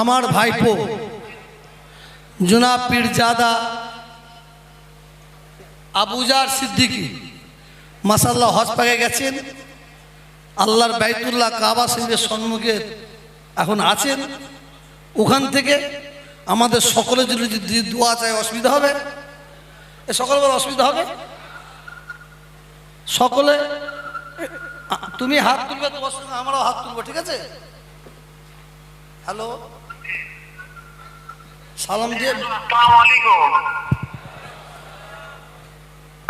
আমার ভাইপো জুনা পীরজাদা আবুজার সিদ্দিকি মাসাল্লাহ হজ পাকে গেছেন, আল্লাহর বাইতুল্লাহ কাবা শরীফের সম্মুখে এখন আছেন। ওখান থেকে আমাদের সকলের জন্য যদি দোয়া চায় অসুবিধা হবে? এ সকল বলে অসুবিধা হবে? সকলে তুমি হাত তুলবে তো আমরাও হাত তুলবো, ঠিক আছে? হ্যালো? সালাম দিয়ে আসসালামু আলাইকুম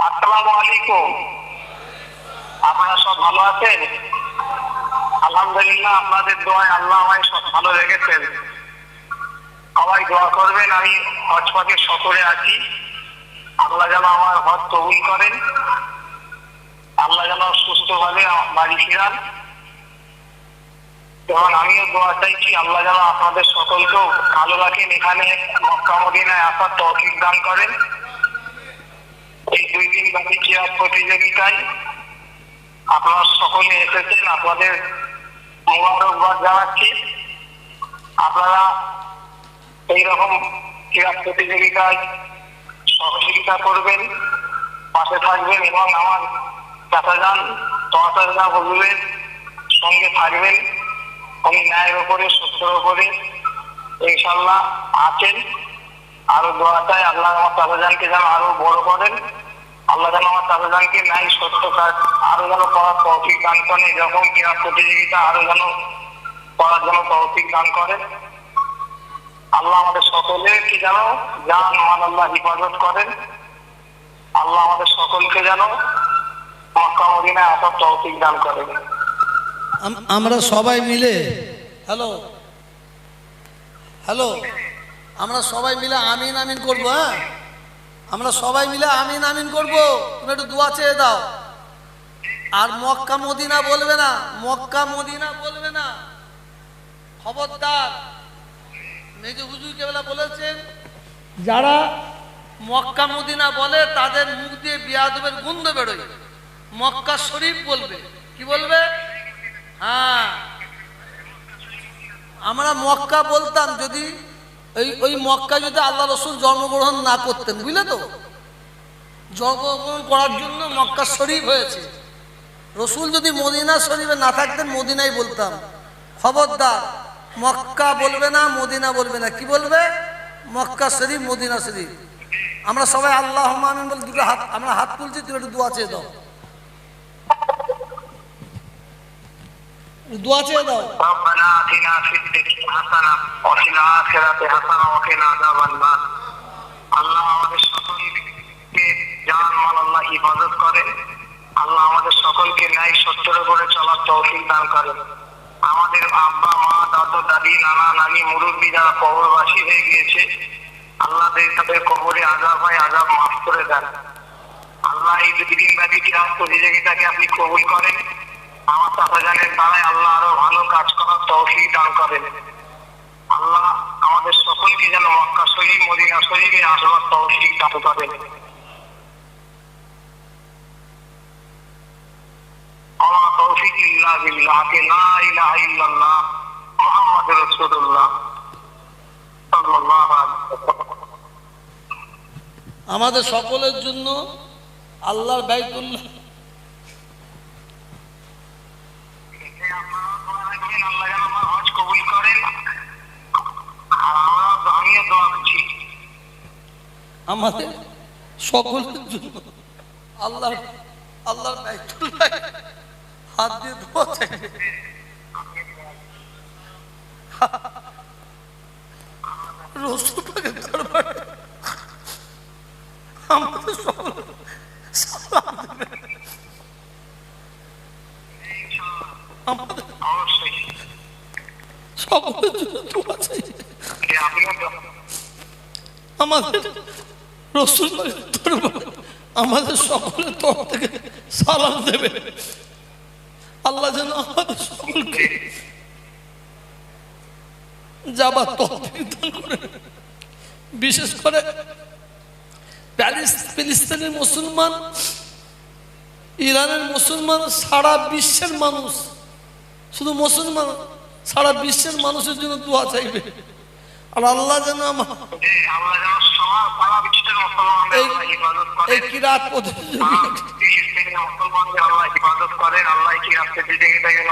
আসসালামু আলাইকুম আপনারা সব ভালো আছেন? আলহামদুলিল্লাহ, আপনাদের দোয়ায় আল্লাহ আমায় সব ভালো রেখেছেন। সবাই দোয়া করবেন, আমি হজপাকে সফরে আছি। আল্লাহ যেন আমার হজ কবুল করেন। আল্লাহ যেন সুস্থভাবে বাড়ি ফিরান। এবং আমিও দোয়া চাইছি, আল্লাহ যেন আপনাদের সকলকেও ভালো রাখেন। এখানে মক্কা মদিনায় আসার তৌফিক দান করেন। এই দুই দিন ব্যাপী চেয়ার প্রতিযোগিতায় আপনারা সকলে এসেছেন, আপনাদের মোবারকবাদ জানাচ্ছি। আপনারা এইরকম ক্রীড়া প্রতিযোগিতায় সহযোগিতা করবেন, পাশে থাকবেন এবং আমার চাচা যান তহতাজা হজুরের সঙ্গে থাকবেন। উনি ন্যায়ের ওপরে সত্যের ওপরে ইনশাল্লাহ আছেন। আরও দোয়া চাই, আল্লাহ আমার চাচাজানকে যেন আরও বড় করেন। আল্লাহ যেন আমার চাচাজানকে ন্যায়, সত্য, কাজ আরও যেন করার তৌফিক দান করেন, এরকম ক্রীড়া প্রতিযোগিতা আরও যেন করার জন্য তৌফিক দান করেন। আল্লাহ আমাদের সকলে কি যেন জান, মান, আল্লাহ হিফাজত করেন। আল্লাহ আমাদের সকলকে যেন মক্কা মদিনায় আসার তৌফিক দান করেন। আমরা সবাই মিলে, হ্যালো হ্যালো, আমরা সবাই মিলে আমিন আমিন করব হ্যাঁ? আমরা সবাই মিলে আমিন আমিন করব। তুমি একটু দোয়া চেয়ে দাও। আর মক্কা মদিনা বলবে না, মক্কা মদিনা বলবে না। খবরদার, মেজে হুজুর কেবলা বলেছেন, যারা মক্কা মদিনা বলে, তাদের মুখ দিয়ে বিয়া বিয়াদবের গন্ধ বেরোয়। মক্কা শরীফ বলবে। কি বলবে? হ্যাঁ। আমরা মক্কা বলতাম, যদি ওই ওই মক্কা যদি আল্লাহ রসুল জন্মগ্রহণ না করতেন, বুঝলে তো? জন্মগ্রহণ করার জন্য মক্কা শরীফ হয়েছে। রসুল যদি মদিনা শরীফে না থাকতেন, মদিনাই বলতাম। খবরদার, মক্কা বলবে না, মদিনা বলবে না। কি বলবে? মক্কা শরীফ, মদিনা শরীফ। আমরা সবাই আল্লাহ বলে দুটো হাত, আমরা হাত তুলছি তুমি একটু দোয়া চেয়ে দাও। দোয়া চেয়ে দাও। রব্বানা আতিনা ফিদ হাসানা, ওয়া ফিল আখিরাতি হাসানা, ওয়া কিনা আযাবান নার। আল্লাহ আমাদের সকলকে জান আল্লাহ হিফাজত করেন। আল্লাহ আমাদের সকলকে ন্যায় সত্যের উপরে চলার তৌফিক দান করেন। আমাদের আব্বা, মা, দাদু, দাদি, নানা, নানি, মুরব্বী যারা কবরবাসী হয়ে গিয়েছে, আল্লাহ তাদের কবরে আজাব হয় আজাব মাফ করে দেন। আল্লাহ এই দুদিন ব্যাপী কিরাম প্রতিযোগিতাকে আপনি কবুল করেন। আমার আল্লাহ আরও ভালো কাজ করার দান করেন। আল্লাহ আমাদের সকলকে যেন মক্কা মদিনা আসবার দান করেন। আমাদের সকলের জন্য আল্লাহর বাইতুল্লাহ আমাদের সকলের জন্য। আল্লাহর বাইতুল্লাহ হাত দিয়ে ধোয়া আমাদের সকল সালাম দেবে আমাদের সকলের জন্য দোয়া চাই। যে আমিও দোয়া আমাদের রসুল দরবারে আমাদের সকলের তরফ থেকে সালাম দেবে। আল্লাহ যেন আমাদের সকলকে যাবার তৌফিক দান করে। বিশেষ করে প্যারিস মুসলমান, ইরানের মুসলমান, সারা বিশ্বের মানুষ, শুধু মুসলমান, সারা বিশ্বের মানুষের জন্য দোয়া চাইবে। আর আল্লাহ যেন আমার আল্লাহ এই এই কিরাত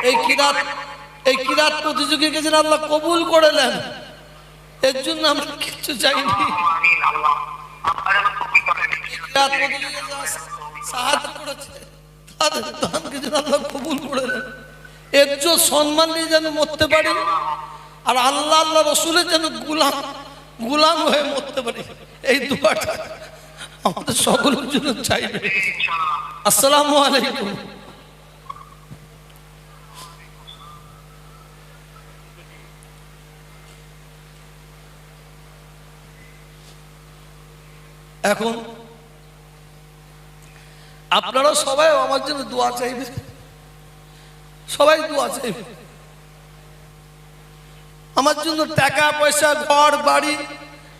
এই কবুল কিরাত এই কিরাত প্রতিযোগীকে যেন আল্লাহ কবুল করে নেন। এর জন্য আমরা কিছু চাইনি। আল্লাহুম্মা আমিন, আল্লাহ। আল্লাহ যেন কবুল করেন। কিরাত প্রতিযোগী যারা সাহায্য করেছে। তাদের দানকে যেন আল্লাহ কবুল করে নেন। এর জন্য সম্মান নিয়ে যেন মরতে পারি। আর আল্লাহ আল্লাহ রসুলের যেন গুলাম গুলাম হয়ে মরতে পারি। এই দুয়াটা আমাদের সকলের জন্য চাইবে। আসসালামু আলাইকুম। এখন আপনারা সবাই আমার জন্য দোয়া চাইবে। সবাই দোয়া চাইবে। আমার জন্য টাকা, পয়সা, ঘর, বাড়ি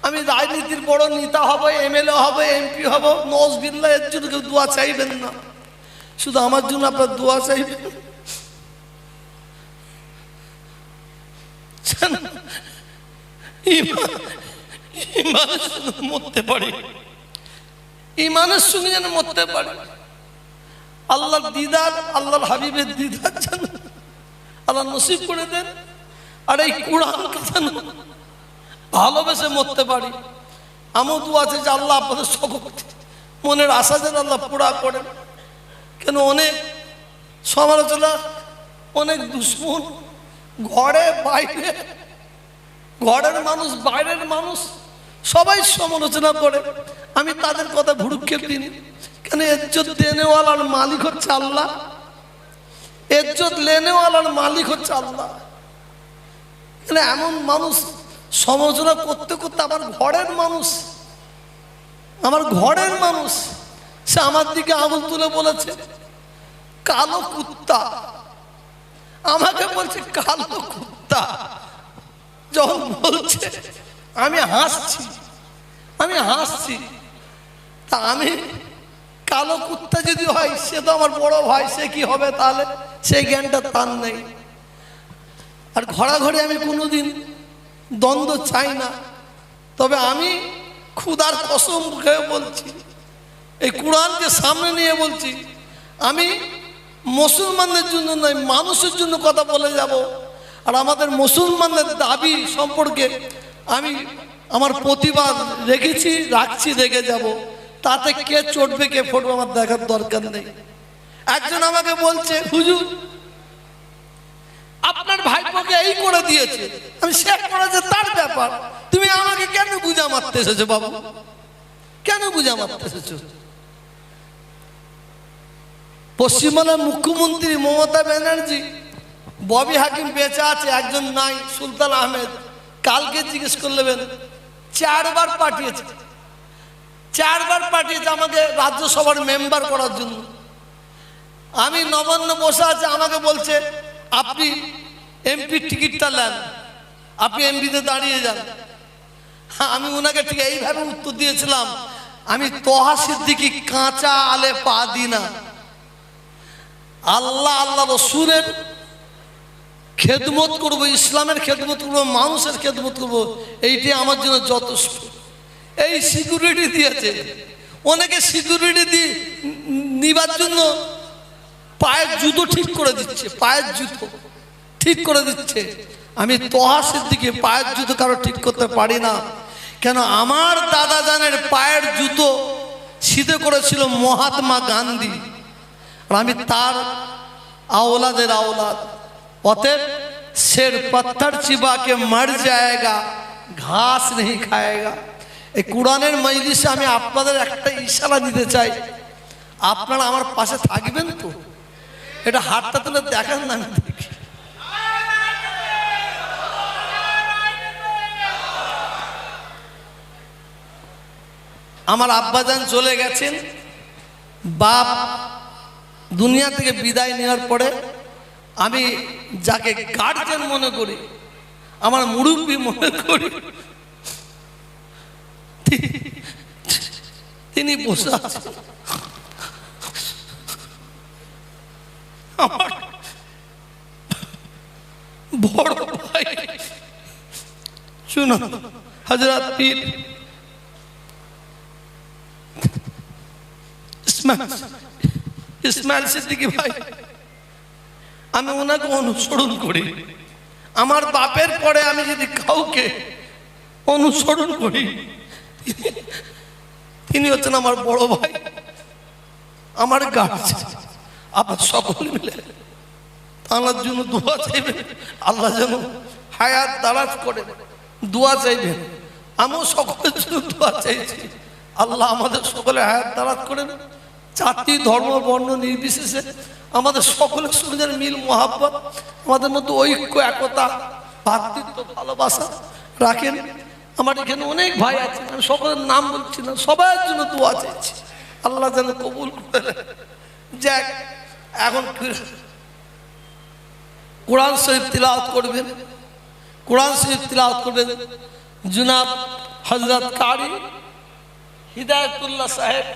আমি রাজনীতির বড় নেতা হব, এমএলএ হব, এমপি হব নজবিল্লা এর জন্য কেউ দোয়া চাইবেন না। শুধু আমার জন্য আপনার দোয়া চাইবেন। যেন আল্লাহর দিদার, আল্লাহর হাবিবের আল্লাহ নসিব করে দেন। আর এই যেন ভালোবেসে মরতে পারি। আমও দু আছে যে আল্লাহ আপনাদের সকল মনের আশা যেন আল্লাহ পুরা করেন। কেন অনেক সমালোচনা, অনেক দুশ্মন, ঘরে বাইরে, ঘরের মানুষ, বাইরের মানুষ, সবাই সমালোচনা করে। আমি তাদের কথা ভুরুক্ষেপ দিন কেন এজ্জত দেনেওয়ালার মালিক হচ্ছে আল্লাহ। এজ্জত লেনেওয়ালার মালিক হচ্ছে আল্লাহ। কেন এমন মানুষ সমালোচনা করতে করতে আমার ঘরের মানুষ, আমার ঘরের মানুষ, সে আমার দিকে আঙুল তুলে বলেছে, কালো কুত্তা। আমাকে বলছে, কালো কুত্তা। যখন বলছে, আমি হাসছি আমি হাসছি। তা আমি, কালো কুত্তা যদি হয়, সে তো আমার বড় ভাই, সে কি হবে তাহলে? সেই জ্ঞানটা তার নেই। আর ঘোরাঘড়ি আমি কোনোদিন দ্বন্দ্ব চাই না। তবে আমি ক্ষুদার কসম খেয়ে বলছি, এই কোরআনকে সামনে নিয়ে বলছি, আমি মুসলমানদের জন্য নয়, মানুষের জন্য কথা বলে যাব। আর আমাদের মুসলমানদের দাবি সম্পর্কে আমি আমার প্রতিবাদ রেখেছি, রাখছি, রেখে যাব। তাতে কে চটবে কে ফটবে, আমার দেখার দরকার নেই। একজন আমাকে বলছে, হুজুর আপনার ভাইপোকে এই করে দিয়েছে। আমি সে করেছে তার ব্যাপার। তুমি আমাকে কেন বুঝা মারতে এসেছ বাবা? কেন বুঝা মারতে এসেছ? পশ্চিমবাংলার মুখ্যমন্ত্রী মমতা ব্যানার্জি, ববি হাকিম বেঁচে আছে, একজন নাই, সুলতান আহমেদ। কালকে জিজ্ঞেস করলেন চারবার পাঠিয়েছে। চারবার পাঠিয়েছে আমাকে রাজ্যসভার মেম্বার করার জন্য। আমি নবান্ন বসে আছে, আমাকে বলছে আপনি এমপির টিকিটটা নেন। আপনি এমপিতে দাঁড়িয়ে যান। আমি ওনাকে ঠিক এইভাবে উত্তর দিয়েছিলাম, আমি তোহা সিদ্দিকি কাঁচা আলে পা দিই না। আল্লাহ আল্লাহ রসুলের খেদমত করব, ইসলামের খেদমত করব, মানুষের খেদমত করব, এইটি আমার জন্য যথেষ্ট। এই সিকিউরিটি দিয়েছে। অনেকে সিকিউরিটি দিয়ে নিবার জন্য পায়ের জুতো ঠিক করে দিচ্ছে, পায়ের জুতো ঠিক করে দিচ্ছে। আমি তহাসের দিকে পায়ের জুতো কারও ঠিক করতে পারি না। কেন আমার দাদা জানের পায়ের জুতো সিদ্ধ করেছিল মহাত্মা গান্ধী। আর আমি তার আওলাদের আওলাদ। অতএব শের পাত্থর চিবাকে মার যায়গা, ঘাস নেই খায়গা। এই কোরআনের মজলিসে আমি আপনাদের একটা ইশারা দিতে চাই। আপনারা আমার পাশে থাকবেন তো? এটা হাতটা তুলে দেখান না আমি আমার আব্বাজান চলে গেছেন। বাপ দুনিয়া থেকে বিদায় নেওয়ার পরে আমি যাকে গার্জেন মনে করি, আমার মুরব্বী মনে করি তিনি বসে আছেন। আমার বড় ভাই। শুনো হজরত পীর। ইসমাইল সিদ্দিকী ভাই, আমি ওনাকে অনুসরণ করি। আমার বাপের পরে আমি যদি কাউকে অনুসরণ করি, তিনি- তিনি হচ্ছেন আমার বড় ভাই, আমার গার্জেন আবার সকলে মিলে তাঁর জন্য দোয়া চাইবেন আল্লাহ যেন হায়াত দারাজ করে, দোয়া চাইবেন আমিও সকলের জন্য দোয়া চাইছি। আল্লাহ আমাদের সকলে হায়াত দারাজ করেন জাতি, ধর্ম, বর্ণ নির্বিশেষে আমাদের সকলের সঙ্গে মিল, মোহাব্বত, আমাদের মধ্যে ঐক্য, একতা, ভাতৃত্ব, ভালোবাসা রাখেন। আমার এখানে অনেক ভাই আছে আমি সকলের নাম বলছি না, সবার জন্য দোয়া চাইছি। আল্লাহ যেন কবুল করে যাক এখন কোরআন শরীফ তিলাওয়াত করবেন। কোরআন শরীফ তিলাওয়াত করবেন। জুনাব হজরত কারি হিদায়তুল্লাহ সাহেব